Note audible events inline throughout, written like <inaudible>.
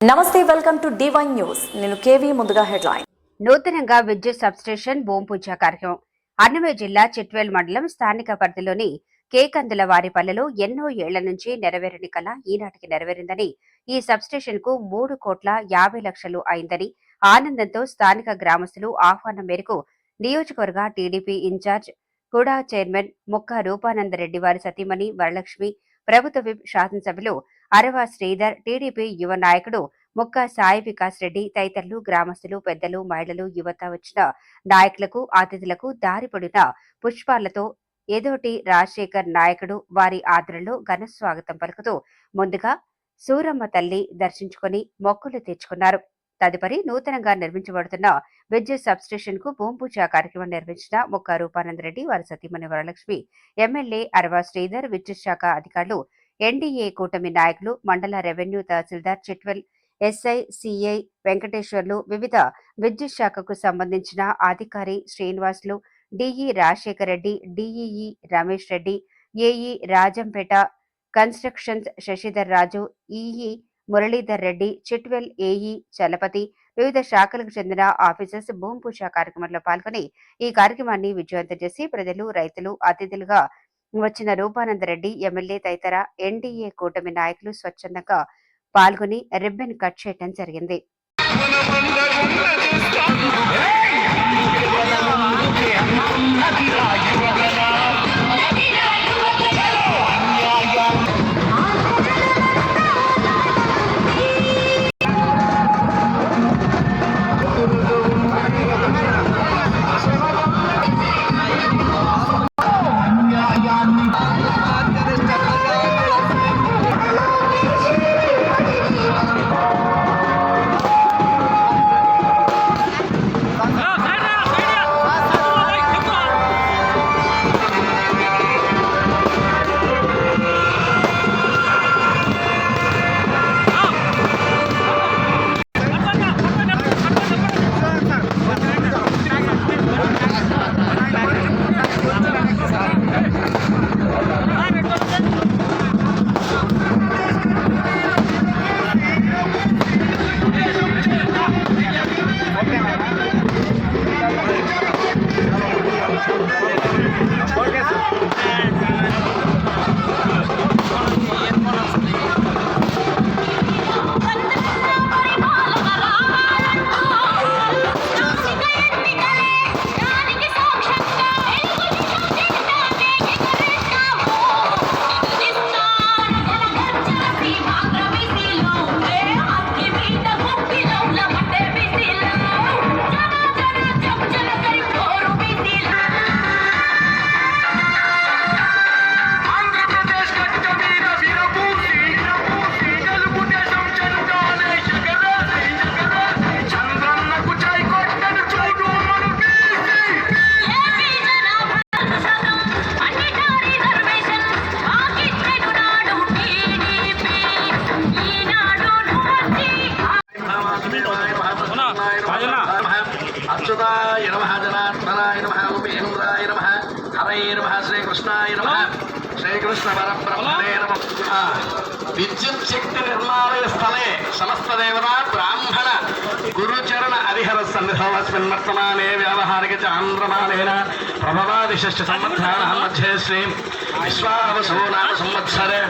నమస్తే welcome to Divine News నేను KV ముందుగా హెడ్లైన్. నూతనంగా విద్యుత్ సబ్స్టేషన్ భూమి పూజ కార్యక్రమం. అన్నమయ్య జిల్లా చిట్వేల్ మండలం స్థానిక పరిధిలోని కేకందుల వారిపల్లెలో ఎన్నో ఏళ్ళ నుంచి నెరవేరని కల ఈనాటికి నెరవేరిందని ఈ సబ్స్టేషన్కు మూడు కోట్ల యాభై లక్షలు అయిందని ఆనందంతో స్థానిక గ్రామస్తులు ఆహ్వానం మేరకు నియోజకవర్గ టీడీపీ ఇన్ఛార్జ్ కూడా చైర్మన్ ముక్క రూపానందరెడ్డి వారి సతీమణి వరలక్ష్మి ప్రభుత్వ విప్ శాసనసభ్యులు అరవ శ్రీధర్ టీడీపీ యువ నాయకుడు మొక్క సాయి వికాస్ రెడ్డి తదితరులు గ్రామస్తులు పెద్దలు మహిళలు యువత వచ్చిన నాయకులకు అతిథులకు దారిపడిన పుష్పాలతో ఏదోటి రాజశేఖర్ నాయకుడు వారి ఆదరణలో ఘన స్వాగతం పలుకుతూ ముందుగా సూరమ్మ తల్లి దర్శించుకొని మొక్కులు తెచ్చుకున్నారు తదుపరి నూతనంగా నిర్మించబడుతున్న విద్యుత్ సబ్స్టేషన్కు భూమి కార్యక్రమం నిర్వహించిన మొక్క రూపానందరెడ్డి వారి సతీమణి వరలక్ష్మి ఎమ్మెల్యే అరవా శ్రీధర్ విద్యుత్ శాఖ అధికారులు ఎన్డీఏ కూటమి నాయకులు మండల రెవెన్యూ తహసీల్దార్ చిట్వెల్ ఎస్ఐ సిఐ వెంకటేశ్వర్లు వివిధ విద్యుత్ శాఖకు సంబంధించిన అధికారి Srinivasulu DE Rajasekhar Reddy DEE Ramesh Reddy AE Rajampet constructions Sasidhar Raju EE Muralidhar Reddy Chitvel AE Chalapathi వివిధ శాఖలకు చెందిన ఆఫీసర్స్ భూమి పూజ కార్యక్రమంలో పాల్గొని ఈ కార్యక్రమాన్ని విజయవంతం చేసి ప్రజలు రైతులు అతిథులుగా వచ్చిన రూపానందరెడ్డి ఎమ్మెల్యే తదితర ఎన్డీఏ కూటమి నాయకులు స్వచ్ఛందంగా పాల్గొని రిబ్బన్ కట్ చేయటం జరిగింది. అచ్యుతాయ నమ జనార్దనాయ నమ ఉపేంద్రాయ నమ హరయ నమ శ్రీకృష్ణాయ నమ శ్రీకృష్ణ పరబ్రహ్మణే నమ విద్యుత్ శక్తి నిర్మాణయ స్థలే సమస్త దేవత బ్రాహ్మణ గురుచరణ హరిహర సన్నిధోస్మిన్ వర్తమానే వ్యావహారిక చాంద్రమానేన ప్రభవాది షష్ఠ మధ్యే శ్రీ విశ్వావసో నామ సంవత్సరే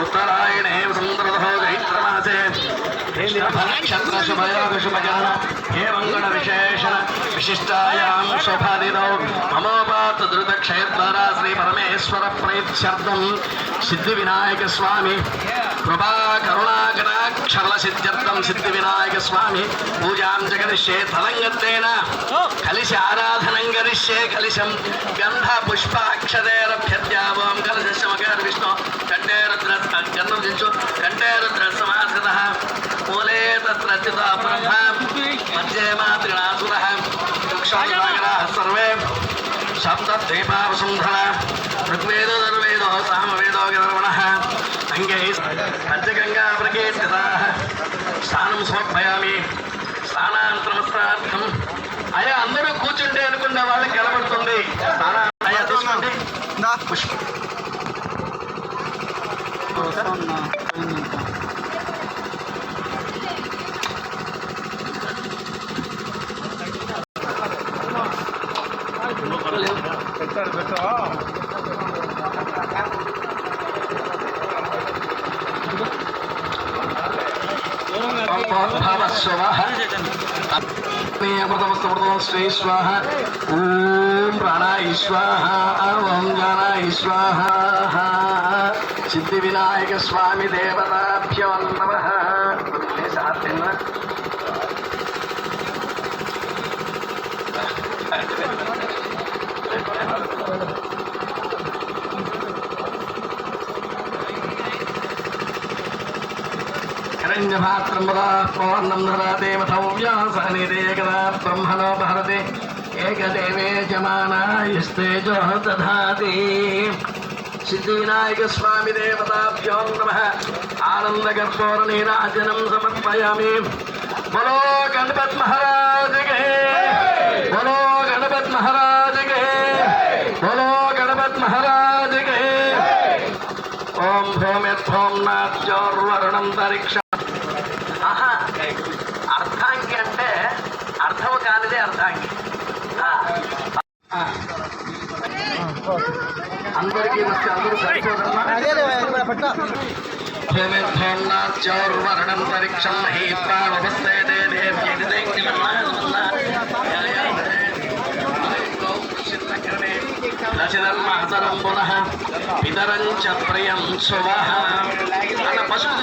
ఉత్తరాయణే సుందరదో చైత్రమాసే నక్షత్రశుభయోగశుభజాన హే మంగళ విశేషణ విశిష్టాయాం శోభాదినో మమోపాత ధృత క్షయద్వారా శ్రీ పరమేశ్వర ప్రైత్యర్థం సిద్ధి వినాయక స్వామి కృపా కరుణాకరాక్షరల సిద్ధ్యర్థం సిద్ధి వినాయక స్వామి పూజాం జగరిష్యే తలంగత్తేన. కలిసి ఆరాధనం గరిష్యే కలిశం గంధ పుష్పాక్షరేరభ్యత్యావం కలశమకర్ విష్ణు కంఠేరుద్ర గంధం దించు కంఠేరుద్ర చ్యుత బ్రహ్మ మధ్యే మాతృణాసుర వృక్షాగరాः సర్వే సప్తద్వీపావసుంధర ఋగ్వేదో ధర్వేదో సామవేదో గర్వణः అంగై పంచగంగా ప్రకీర్తితాः స్నానం సమర్పయామి స్నానాంతరమస్త్రార్థం అయ్యా అందరూ కూర్చుంటే అనుకున్న వాళ్ళకి కనబడుతుంది. స్నానా అయ్యా తీసుకోండి. పుష్ప స్వహ అమృతమస్తమృతం శ్రీ స్వాహ ఓం ప్రాణాయ స్వాహ ఓం జ్ఞానాయ స్వాహ సిద్ధి వినాయక స్వామి దేవతాభ్యో నమ हिरण्यभात्रं वदा पौर्णं ददाते मथौ व्यासनिरेकदा ब्रह्मणो भारते एकदेवे जमानायस्तेजो दधाति सिद्धिविनायक स्वामी देवताभ्यो नमः आनन्दकर्पूरनीराजनं समर्पयामि बोलो गणपत అందరికీ వస్తే అందరూ నార్వర్ణం అంతరిక్షం మహీత్వావస్థే దశధర్మాసనం పునః పితరంచ ప్రియం శుభః అన్న పసుపు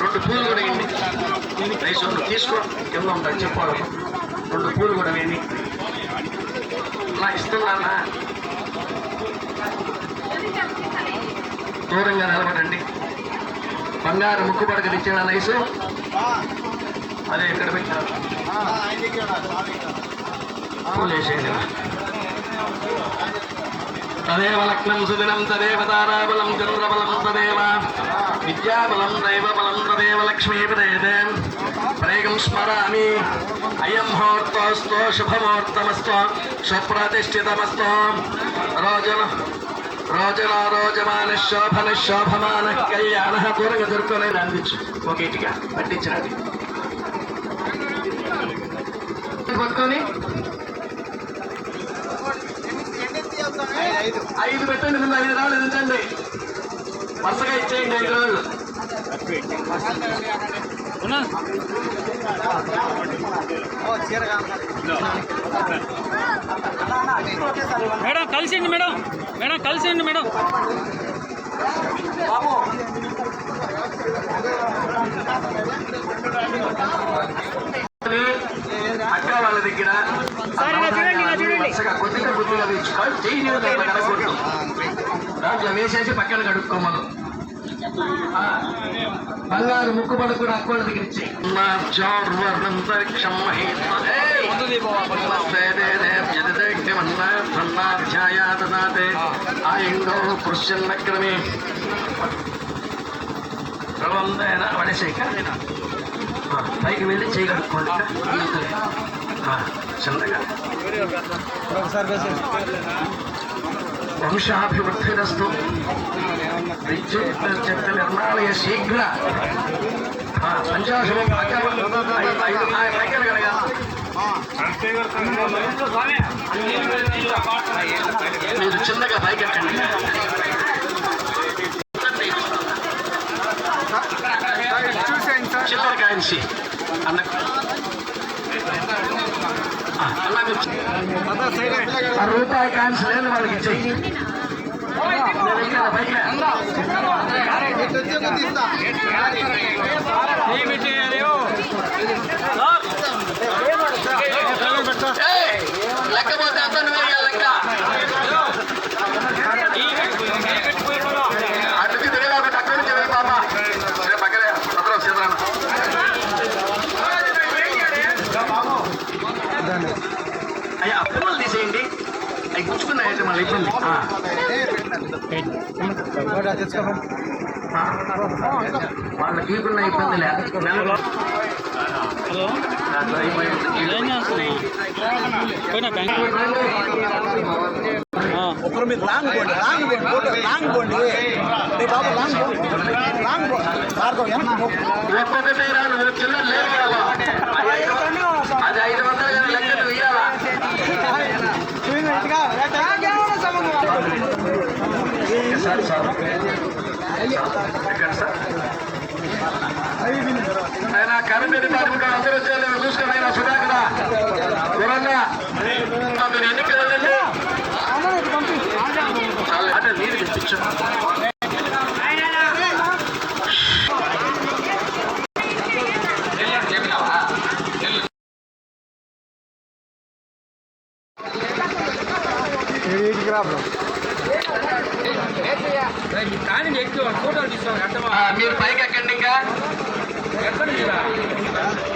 రెండు పూలు కూడా వేయండి రైస్ తీసుకో. కింద ఉంటాయి చెప్పాలి. రెండు పూలు కూడా వేయండి నా ఇస్తున్నానా దూరంగా నిలబడండి. బంగారు ముక్కు పడక తెచ్చిన నైసు? అదే ఇక్కడ పెట్టారు తదేవ లక్ష్మం సుదినం తదేవ తారాబలం చంద్రబలం తదేవ విద్యాబలం దైవబలం తదేవ లక్ష్మీపదేదే ప్రేగం స్మరామి. అయం ముహూర్తోస్తో శుభముహూర్తమస్తో స్వప్రతిష్ఠితమస్తో. రోజన రోజన రోజమాన శోభన శోభమాన కళ్యాణ దూరంగా దొరుకునే అందించు ఒక ఇటుగా పట్టించినది. పట్టుకొని. ఐదు. పెట్టండి ముందు ఐదు రాళ్ళు ఉంచండి వరుసగా ఇచ్చేయండి ఐదు రాళ్ళు. మేడం కలిసిండి మేడం మేడం కలిసిండి మేడం అక్క వాళ్ళ దగ్గర వరుసగా కొద్దిగా కొద్దిగా వేసేసి పక్కన కడుక్కోమను ఆ, బంగారు. ముక్కు పడకు కూడా అక్క వాళ్ళ దగ్గర ఇచ్చేయి కృష్ణక్రమే ప్రబంధన ఆ, పైకి వెళ్ళి చేయగలుగుకోండి చిన్నగా వంశాభివృద్ధిరస్తు విద్యుత్ నిర్మాణయ శీఘ్ర ఆ, మీరు చిన్నగా పైకెట్టండి. కాయిన్స్ లేని వాళ్ళకి ఇచ్చేయి. ఇక్కడ గుచ్చుకున్నాయంటే మళ్ళీ ఇబ్బంది లేదు. హలో. ఒకరు మీరు లాంగ్ పోండి లాంగ్ పోండి ఫోటో లాంగ్ పోండి. నీ బాబు లాంగ్ పోండి. లాంగ్ పోండి భార్గవ్ వెనక్కి పో. ఒక్కొక్కటి రాను మీరు చిల్లర లేదు కదా అది ఐదు- అది ఐదు వందలు కానీ లెక్కలు వెయ్యాలా సార్ సార్ ఆయన కరెంటు కార్మికులు అందరూ వచ్చారు ఆయన సుధాకరా దూరంగా మీరు ఎన్నికలు ఎక్కడ మీరా <laughs>